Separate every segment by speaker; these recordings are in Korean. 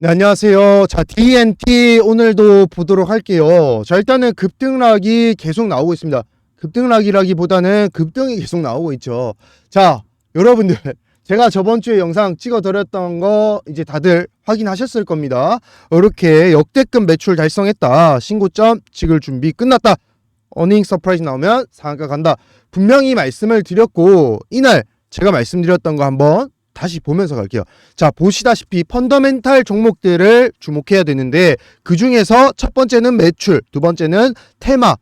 Speaker 1: 네, 안녕하세요. 자, DNT 오늘도 보도록 할게요. 자, 일단은 급등락이 계속 나오고 있습니다. 급등락이라기보다는 급등이 계속 나오고 있죠. 자, 여러분들. 제가 저번 주에 영상 찍어 드렸던 거 이제 다들 확인하셨을 겁니다. 이렇게 역대급 매출 달성했다. 신고점 찍을 준비 끝났다. 어닝 서프라이즈 나오면 상한가 간다. 분명히 말씀을 드렸고 이날 제가 말씀드렸던 거 한번 다시 보면서 갈게요. 자, 보시다시피 펀더멘탈 종목들을 주목해야 되는데 그 중에서 첫 번째는 매출, 두 번째는 테마,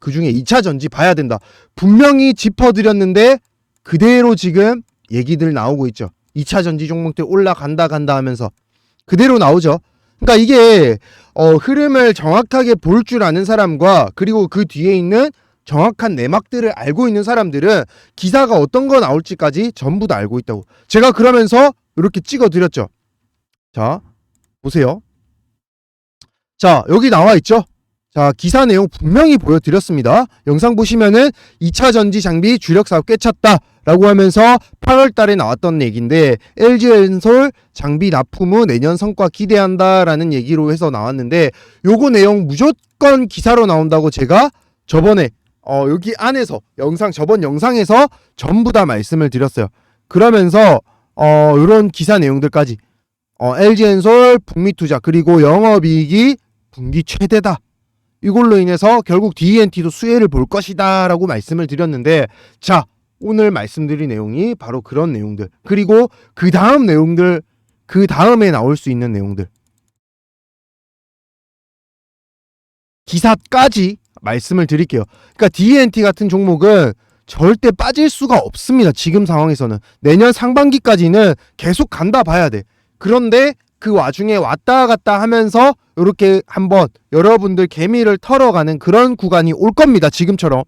Speaker 1: 그 중에 2차 전지 봐야 된다. 분명히 짚어드렸는데 그대로 지금 얘기들 나오고 있죠. 2차 전지 종목들 올라간다 간다 하면서 그대로 나오죠. 그러니까 이게 어, 흐름을 정확하게 볼 줄 아는 사람과 그리고 그 뒤에 있는 정확한 내막들을 알고 있는 사람들은 기사가 어떤 거 나올지까지 전부 다 알고 있다고. 제가 그러면서 이렇게 찍어 드렸죠. 자, 보세요. 자, 여기 나와 있죠? 자, 기사 내용 분명히 보여드렸습니다. 영상 보시면은 2차 전지 장비 주력 사업 꿰찼다. 라고 하면서 8월 달에 나왔던 얘기인데 LG엔솔 장비 납품 후 내년 성과 기대한다 라는 얘기로 해서 나왔는데 요거 내용 무조건 기사로 나온다고 제가 저번에 어 여기 안에서 영상 저번 영상에서 전부 다 말씀을 드렸어요. 그러면서 어 요런 기사 내용들까지 어 LG엔솔 북미 투자 그리고 영업이익이 분기 최대다. 이걸로 인해서 결국 DNT도 수혜를 볼 것이다 라고 말씀을 드렸는데 자 오늘 말씀드린 내용이 바로 그런 내용들 그리고 그 다음 내용들 그 다음에 나올 수 있는 내용들 기사까지 말씀을 드릴게요. 그러니까 DNT 같은 종목은 절대 빠질 수가 없습니다. 지금 상황에서는 내년 상반기까지는 계속 간다 봐야 돼. 그런데 그 와중에 왔다 갔다 하면서 이렇게 한번 여러분들 개미를 털어가는 그런 구간이 올 겁니다. 지금처럼.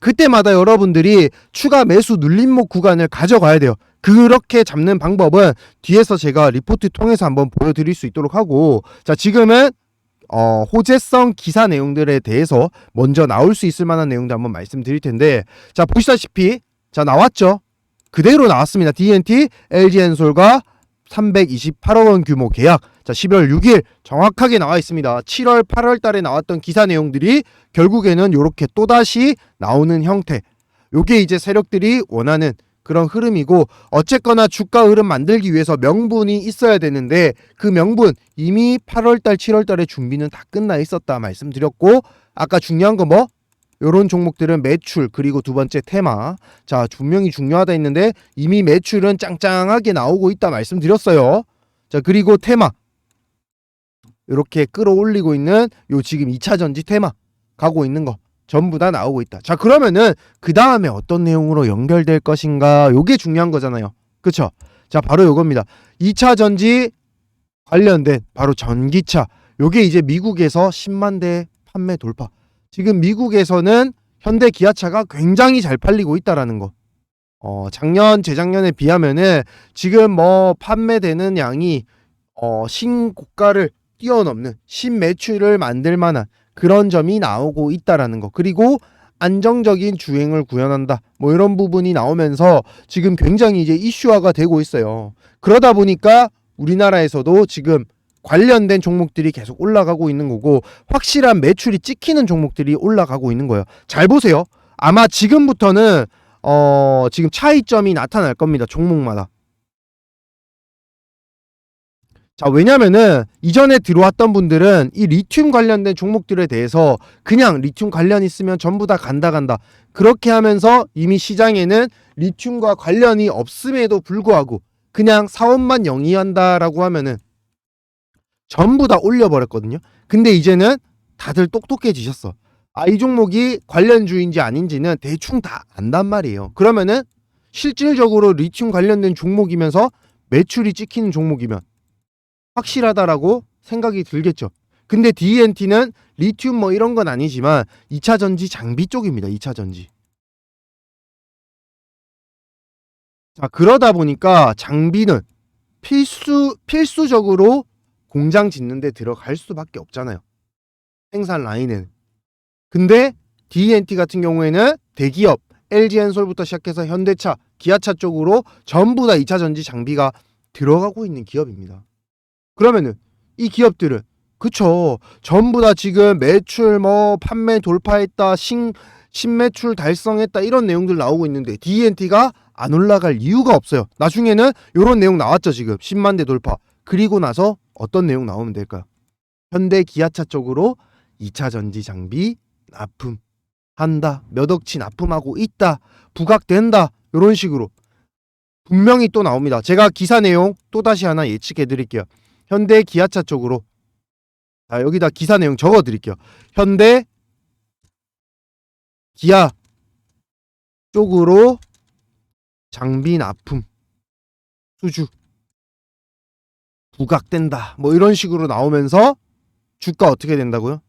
Speaker 1: 그때마다 여러분들이 추가 매수 눌림목 구간을 가져가야 돼요. 그렇게 잡는 방법은 뒤에서 제가 리포트 통해서 한번 보여드릴 수 있도록 하고 자 지금은 어, 호재성 기사 내용들에 대해서 먼저 나올 수 있을 만한 내용들 한번 말씀드릴 텐데 자 보시다시피 자 나왔죠? 그대로 나왔습니다. DNT LG엔솔과 328억 원 규모 계약. 자 12월 6일 정확하게 나와 있습니다. 7월 8월 달에 나왔던 기사 내용들이 결국에는 이렇게 또다시 나오는 형태. 요게 이제 세력들이 원하는 그런 흐름이고 어쨌거나 주가 흐름 만들기 위해서 명분이 있어야 되는데 그 명분 이미 8월달 7월달에 준비는 다 끝나 있었다 말씀드렸고 아까 중요한 거 뭐? 요런 종목들은 매출 그리고 두 번째 테마. 자 분명히 중요하다 했는데 이미 매출은 짱짱하게 나오고 있다 말씀드렸어요. 자 그리고 테마. 이렇게 끌어올리고 있는 요 지금 2차 전지 테마 가고 있는 거 전부 다 나오고 있다. 자, 그러면은 그 다음에 어떤 내용으로 연결될 것인가? 요게 중요한 거잖아요. 그쵸? 자, 바로 요겁니다. 2차 전지 관련된 바로 전기차. 요게 이제 미국에서 10만 대 판매 돌파. 지금 미국에서는 현대 기아차가 굉장히 잘 팔리고 있다라는 거. 어, 작년, 재작년에 비하면은 지금 뭐 판매되는 양이 어, 신고가를 뛰어넘는 신매출을 만들 만한 그런 점이 나오고 있다라는 거. 그리고 안정적인 주행을 구현한다. 뭐 이런 부분이 나오면서 지금 굉장히 이제 이슈화가 되고 있어요. 그러다 보니까 우리나라에서도 지금 관련된 종목들이 계속 올라가고 있는 거고 확실한 매출이 찍히는 종목들이 올라가고 있는 거예요. 잘 보세요. 아마 지금부터는 어 지금 차이점이 나타날 겁니다. 종목마다. 자, 왜냐면은 이전에 들어왔던 분들은 이 리튬 관련된 종목들에 대해서 그냥 리튬 관련 있으면 전부 다 간다 간다. 그렇게 하면서 이미 시장에는 리튬과 관련이 없음에도 불구하고 그냥 사업만 영위한다라고 하면은 전부 다 올려버렸거든요. 근데 이제는 다들 똑똑해지셨어. 아, 이 종목이 관련주인지 아닌지는 대충 다 안단 말이에요. 그러면은 실질적으로 리튬 관련된 종목이면서 매출이 찍히는 종목이면 확실하다라고 생각이 들겠죠. 근데 DNT는 리튬 뭐 이런 건 아니지만 2차 전지 장비 쪽입니다. 2차 전지. 자, 그러다 보니까 장비는 필수 필수적으로 공장 짓는 데 들어갈 수밖에 없잖아요. 생산 라인에는. 근데 DNT 같은 경우에는 대기업 LG엔솔부터 시작해서 현대차, 기아차 쪽으로 전부 다 2차 전지 장비가 들어가고 있는 기업입니다. 그러면은 이 기업들은 그쵸 전부 다 지금 매출 뭐 판매 돌파했다 신 신매출 달성했다 이런 내용들 나오고 있는데 D&T가 안 올라갈 이유가 없어요. 나중에는 이런 내용 나왔죠 지금 10만 대 돌파. 그리고 나서 어떤 내용 나오면 될까요? 현대 기아차 쪽으로 2차 전지 장비 납품 한다. 몇 억치 납품하고 있다. 부각된다. 이런 식으로 분명히 또 나옵니다. 제가 기사 내용 또 다시 하나 예측해 드릴게요. 현대 기아차 쪽으로 자, 여기다 기사 내용 적어 드릴게요. 현대 기아 쪽으로 장비 납품 수주 부각된다. 뭐 이런 식으로 나오면서 주가 어떻게 된다고요?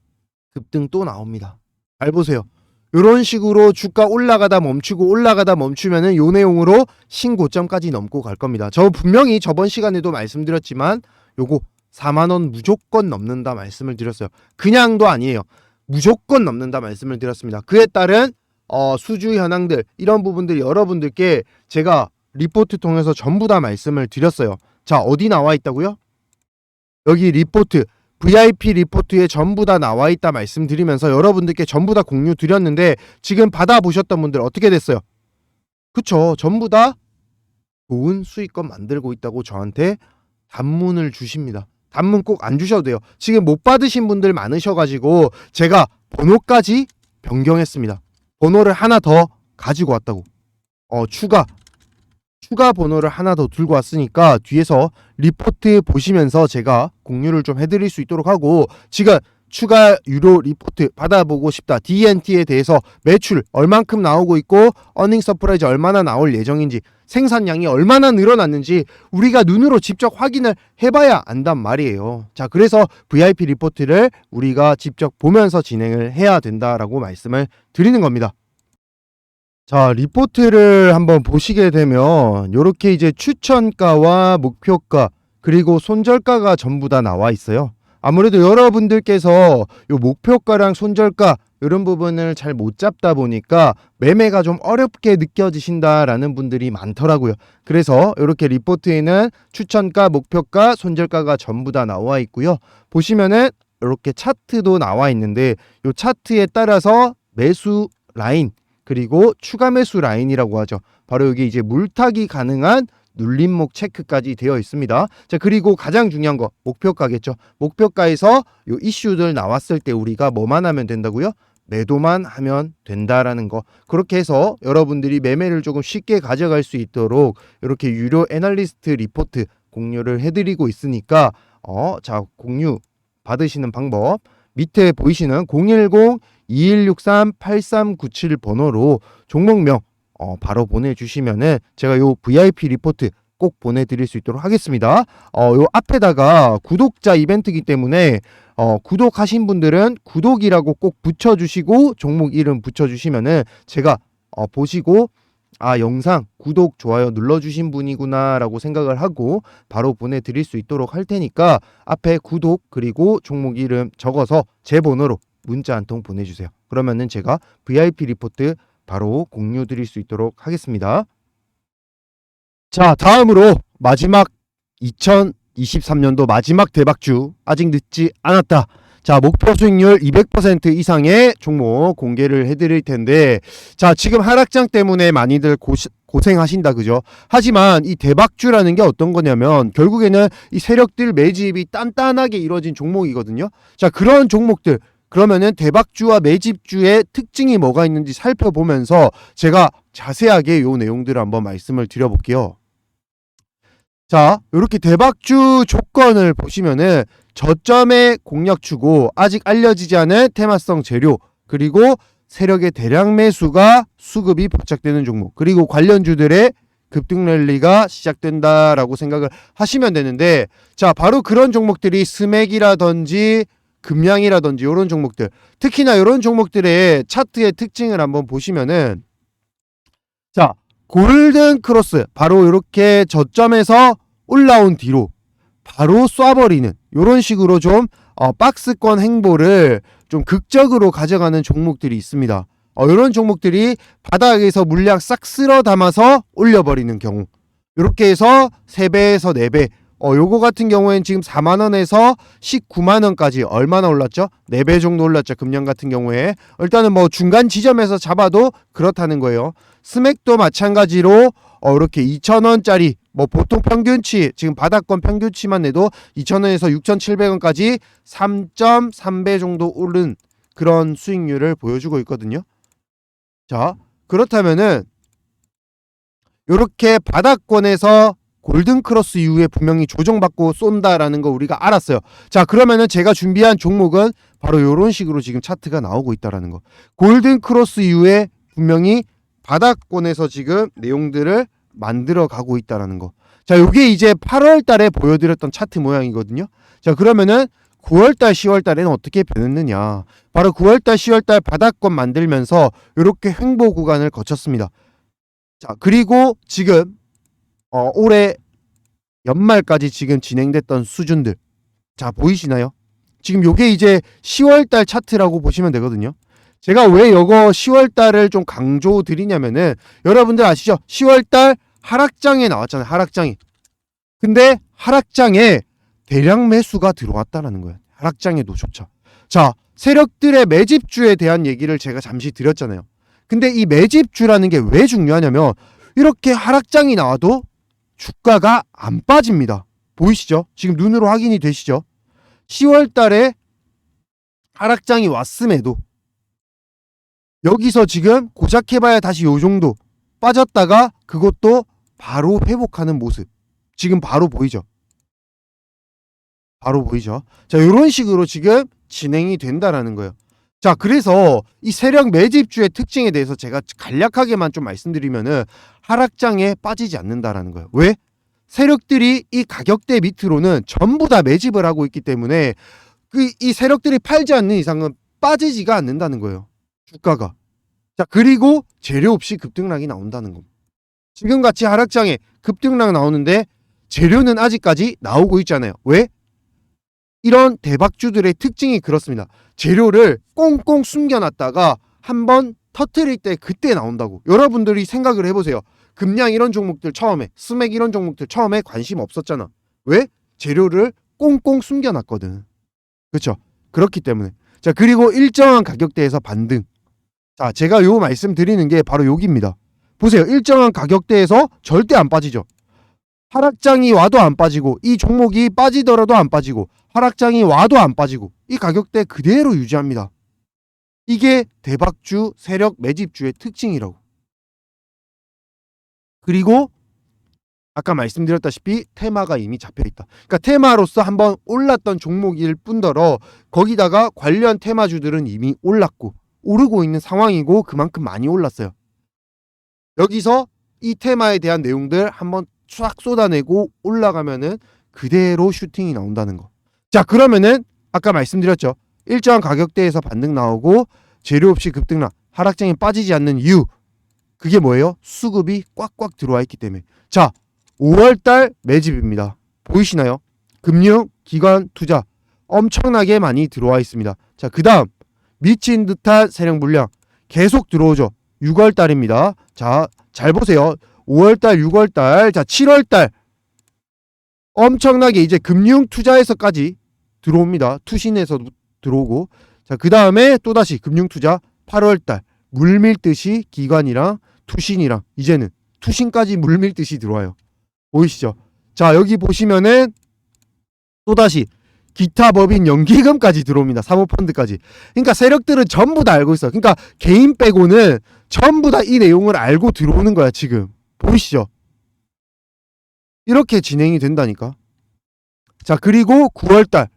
Speaker 1: 급등 또 나옵니다. 잘 보세요. 이런 식으로 주가 올라가다 멈추고 올라가다 멈추면은 요 내용으로 신고점까지 넘고 갈 겁니다. 저 분명히 저번 시간에도 말씀드렸지만 요거 4만 원 무조건 넘는다 말씀을 드렸어요. 그냥도 아니에요. 무조건 넘는다 말씀을 드렸습니다. 그에 따른 어, 수주 현황들 이런 부분들 여러분들께 제가 리포트 통해서 전부 다 말씀을 드렸어요. 자 어디 나와 있다고요? 여기 리포트 VIP 리포트에 전부 다 나와 있다 말씀드리면서 여러분들께 전부 다 공유 드렸는데 지금 받아보셨던 분들 어떻게 됐어요? 그쵸 전부 다 좋은 수익권 만들고 있다고 저한테 단문을 주십니다. 단문 꼭 안 주셔도 돼요. 지금 못 받으신 분들 많으셔가지고 제가 번호까지 변경했습니다. 번호를 하나 더 가지고 왔다고. 어 추가 추가 번호를 하나 더 들고 왔으니까 뒤에서 리포트 보시면서 제가 공유를 좀 해드릴 수 있도록 하고 지금 추가 유료 리포트 받아보고 싶다. D&T에 대해서 매출 얼만큼 나오고 있고 어닝 서프라이즈 얼마나 나올 예정인지 생산량이 얼마나 늘어났는지 우리가 눈으로 직접 확인을 해봐야 안단 말이에요. 자, 그래서 VIP 리포트를 우리가 직접 보면서 진행을 해야 된다라고 말씀을 드리는 겁니다. 자, 리포트를 한번 보시게 되면 이렇게 이제 추천가와 목표가 그리고 손절가가 전부 다 나와 있어요. 아무래도 여러분들께서 요 목표가랑 손절가 이런 부분을 잘 못 잡다 보니까 매매가 좀 어렵게 느껴지신다라는 분들이 많더라고요. 그래서 이렇게 리포트에는 추천가, 목표가, 손절가가 전부 다 나와 있고요. 보시면은 이렇게 차트도 나와 있는데 요 차트에 따라서 매수 라인 그리고 추가 매수 라인이라고 하죠. 바로 여기 이제 물타기 가능한 눌림목 체크까지 되어 있습니다. 자, 그리고 가장 중요한 거 목표가겠죠. 목표가에서 요 이슈들 나왔을 때 우리가 뭐만 하면 된다고요? 매도만 하면 된다라는 거. 그렇게 해서 여러분들이 매매를 조금 쉽게 가져갈 수 있도록 이렇게 유료 애널리스트 리포트 공유를 해드리고 있으니까 어, 자 공유 받으시는 방법 밑에 보이시는 010 2163-8397 번호로 종목명 어, 바로 보내주시면은 제가 요 VIP 리포트 꼭 보내드릴 수 있도록 하겠습니다. 어, 요 앞에다가 구독자 이벤트이기 때문에 어, 구독하신 분들은 구독이라고 꼭 붙여주시고 종목 이름 붙여주시면은 제가 어, 보시고 아 영상 구독 좋아요 눌러주신 분이구나라고 생각을 하고 바로 보내드릴 수 있도록 할 테니까 앞에 구독 그리고 종목 이름 적어서 제 번호로 문자 한 통 보내주세요. 그러면은 제가 VIP 리포트 바로 공유 드릴 수 있도록 하겠습니다. 자, 다음으로 마지막 2023년도 마지막 대박주 아직 늦지 않았다. 자, 목표 수익률 200% 이상의 종목 공개를 해드릴 텐데, 자, 지금 하락장 때문에 많이들 고시, 고생하신다, 그죠? 하지만 이 대박주라는 게 어떤 거냐면, 결국에는 이 세력들 매집이 단단하게 이루어진 종목이거든요. 자, 그런 종목들, 그러면은 대박주와 매집주의 특징이 뭐가 있는지 살펴보면서 제가 자세하게 요 내용들을 한번 말씀을 드려볼게요. 자, 이렇게 대박주 조건을 보시면은 저점의 공략주고 아직 알려지지 않은 테마성 재료 그리고 세력의 대량 매수가 수급이 포착되는 종목 그리고 관련주들의 급등 랠리가 시작된다라고 생각을 하시면 되는데 자 바로 그런 종목들이 스맥이라든지 금양이라든지 이런 종목들 특히나 이런 종목들의 차트의 특징을 한번 보시면은 자 골든 크로스 바로 이렇게 저점에서 올라온 뒤로 바로 쏴버리는 이런 식으로 좀 어, 박스권 행보를 좀 극적으로 가져가는 종목들이 있습니다. 어, 이런 종목들이 바닥에서 물량 싹 쓸어 담아서 올려버리는 경우 이렇게 해서 3배에서 4배 어, 요거 같은 경우엔 지금 4만 원에서 19만 원까지 얼마나 올랐죠? 4배 정도 올랐죠. 금년 같은 경우에. 일단은 뭐 중간 지점에서 잡아도 그렇다는 거예요. 스맥도 마찬가지로 어, 이렇게 2,000원짜리 뭐 보통 평균치 지금 바닥권 평균치만 내도 2,000원에서 6,700원까지 3.3배 정도 오른 그런 수익률을 보여주고 있거든요. 자, 그렇다면은 요렇게 바닥권에서 골든 크로스 이후에 분명히 조정받고 쏜다라는 거 우리가 알았어요. 자, 그러면은 제가 준비한 종목은 바로 요런 식으로 지금 차트가 나오고 있다라는 거. 골든 크로스 이후에 분명히 바닥권에서 지금 내용들을 만들어 가고 있다라는 거. 자, 요게 이제 8월 달에 보여드렸던 차트 모양이거든요. 자, 그러면은 9월 달, 10월 달에는 어떻게 변했느냐. 바로 9월 달, 10월 달 바닥권 만들면서 요렇게 횡보 구간을 거쳤습니다. 자, 그리고 지금 어, 올해 연말까지 지금 진행됐던 수준들. 자, 보이시나요? 지금 요게 이제 10월 달 차트라고 보시면 되거든요. 제가 왜 요거 10월 달을 좀 강조 드리냐면은 여러분들 아시죠? 10월 달 하락장에 나왔잖아요. 하락장이. 근데 하락장에 대량 매수가 들어왔다라는 거예요. 하락장에도 조차. 자, 세력들의 매집주에 대한 얘기를 제가 잠시 드렸잖아요. 근데 이 매집주라는 게 왜 중요하냐면 이렇게 하락장이 나와도 주가가 안 빠집니다. 보이시죠? 지금 눈으로 확인이 되시죠? 10월 달에 하락장이 왔음에도 여기서 지금 고작 해봐야 다시 요 정도 빠졌다가 그것도 바로 회복하는 모습. 지금 바로 보이죠? 바로 보이죠? 자, 이런 식으로 지금 진행이 된다라는 거예요. 자, 그래서 이 세력 매집주의 특징에 대해서 제가 간략하게만 좀 말씀드리면은 하락장에 빠지지 않는다라는 거예요. 왜? 세력들이 이 가격대 밑으로는 전부 다 매집을 하고 있기 때문에 그 이 세력들이 팔지 않는 이상은 빠지지가 않는다는 거예요. 주가가. 자, 그리고 재료 없이 급등락이 나온다는 겁니다. 지금 같이 하락장에 급등락 나오는데 재료는 아직까지 나오고 있잖아요. 왜? 이런 대박주들의 특징이 그렇습니다. 재료를 꽁꽁 숨겨놨다가 한번 터트릴 때 그때 나온다고. 여러분들이 생각을 해보세요. 금량 이런 종목들 처음에, 스맥 이런 종목들 처음에 관심 없었잖아. 왜? 재료를 꽁꽁 숨겨놨거든. 그렇죠? 그렇기 때문에. 자, 그리고 일정한 가격대에서 반등. 자, 제가 요 말씀 드리는 게 바로 여기입니다. 보세요. 일정한 가격대에서 절대 안 빠지죠. 하락장이 와도 안 빠지고 이 종목이 빠지더라도 안 빠지고 하락장이 와도 안 빠지고 이 가격대 그대로 유지합니다. 이게 대박주 세력 매집주의 특징이라고. 그리고 아까 말씀드렸다시피 테마가 이미 잡혀 있다. 그러니까 테마로서 한번 올랐던 종목일 뿐더러 거기다가 관련 테마주들은 이미 올랐고 오르고 있는 상황이고 그만큼 많이 올랐어요. 여기서 이 테마에 대한 내용들 한번 쫙 쏟아내고 올라가면은 그대로 슈팅이 나온다는 거. 자, 그러면은 아까 말씀드렸죠. 일정한 가격대에서 반등 나오고 재료 없이 급등락, 하락장에 빠지지 않는 이유. 그게 뭐예요? 수급이 꽉꽉 들어와 있기 때문에. 자, 5월달 매집입니다. 보이시나요? 금융, 기관, 투자 엄청나게 많이 들어와 있습니다. 자, 그 다음 미친 듯한 세력 물량 계속 들어오죠. 6월달입니다. 자, 잘 보세요. 5월달, 6월달, 자, 7월달 엄청나게 이제 금융 투자에서까지 들어옵니다. 투신에서 들어오고 자, 그 다음에 또 다시 금융 투자 8월달 물밀듯이 기관이랑 투신이랑 이제는 투신까지 물밀듯이 들어와요. 보이시죠? 자, 여기 보시면은 또 다시 기타 법인 연기금까지 들어옵니다. 사모펀드까지. 그러니까 세력들은 전부 다 알고 있어. 그러니까 개인 빼고는 전부 다 이 내용을 알고 들어오는 거야, 지금. 보이시죠? 이렇게 진행이 된다니까. 자, 그리고 9월달.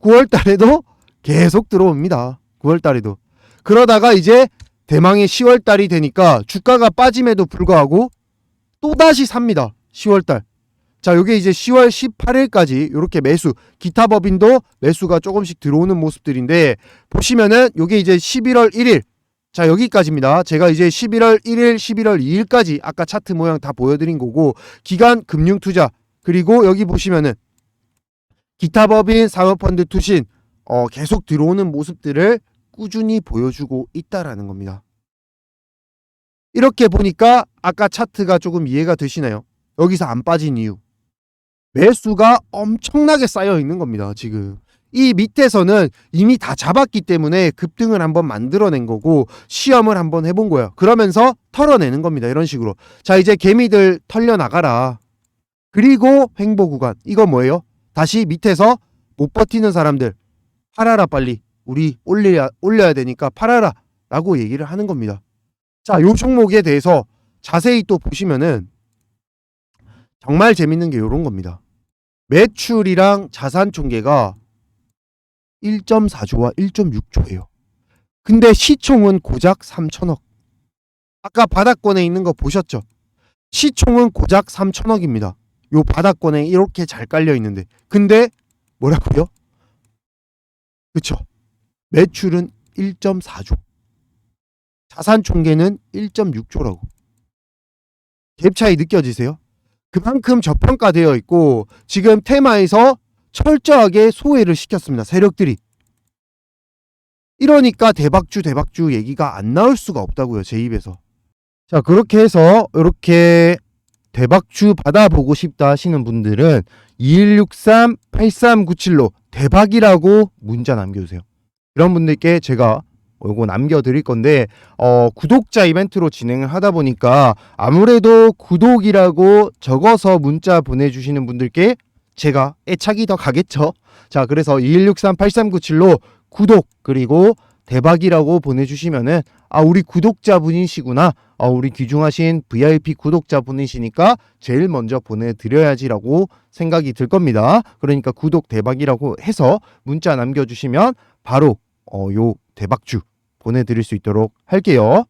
Speaker 1: 9월달에도 계속 들어옵니다. 9월달에도. 그러다가 이제 대망의 10월달이 되니까 주가가 빠짐에도 불구하고 또다시 삽니다. 10월달. 자, 요게 이제 10월 18일까지 이렇게 매수, 기타 법인도 매수가 조금씩 들어오는 모습들인데 보시면은 요게 이제 11월 1일 자, 여기까지입니다. 제가 이제 11월 1일, 11월 2일까지 아까 차트 모양 다 보여드린 거고 기간 금융 투자 그리고 여기 보시면은 기타 법인 사모펀드 투신 어, 계속 들어오는 모습들을 꾸준히 보여주고 있다라는 겁니다. 이렇게 보니까 아까 차트가 조금 이해가 되시나요? 여기서 안 빠진 이유. 매수가 엄청나게 쌓여 있는 겁니다. 지금 이 밑에서는 이미 다 잡았기 때문에 급등을 한번 만들어낸 거고 시험을 한번 해본 거예요. 그러면서 털어내는 겁니다. 이런 식으로. 자 이제 개미들 털려 나가라. 그리고 횡보 구간 이거 뭐예요? 다시 밑에서 못 버티는 사람들 팔아라 빨리 우리 올려야 올려야 되니까 팔아라 라고 얘기를 하는 겁니다. 자, 요 종목에 대해서 자세히 또 보시면은 정말 재밌는 게 이런 겁니다. 매출이랑 자산 총계가 1.4조와 1.6조예요. 근데 시총은 고작 3천억. 아까 바닥권에 있는 거 보셨죠? 시총은 고작 3천억입니다. 요 바닥권에 이렇게 잘 깔려 있는데. 근데 뭐라고요? 그쵸? 매출은 1.4조. 자산 총계는 1.6조라고. 갭 차이 느껴지세요? 그만큼 저평가되어 있고 지금 테마에서 철저하게 소외를 시켰습니다. 세력들이. 이러니까 대박주 대박주 얘기가 안 나올 수가 없다고요. 제 입에서. 자, 그렇게 해서 이렇게 대박주 받아보고 싶다 하시는 분들은 2163-8397로 대박이라고 문자 남겨주세요. 이런 분들께 제가 요거 남겨드릴 건데 어, 구독자 이벤트로 진행을 하다 보니까 아무래도 구독이라고 적어서 문자 보내주시는 분들께 제가 애착이 더 가겠죠. 자, 그래서 2163-8397로 구독 그리고 대박이라고 보내주시면은 아 우리 구독자분이시구나. 아, 우리 귀중하신 VIP 구독자분이시니까 제일 먼저 보내드려야지라고 생각이 들 겁니다. 그러니까 구독 대박이라고 해서 문자 남겨주시면 바로 어, 요 대박주 보내드릴 수 있도록 할게요.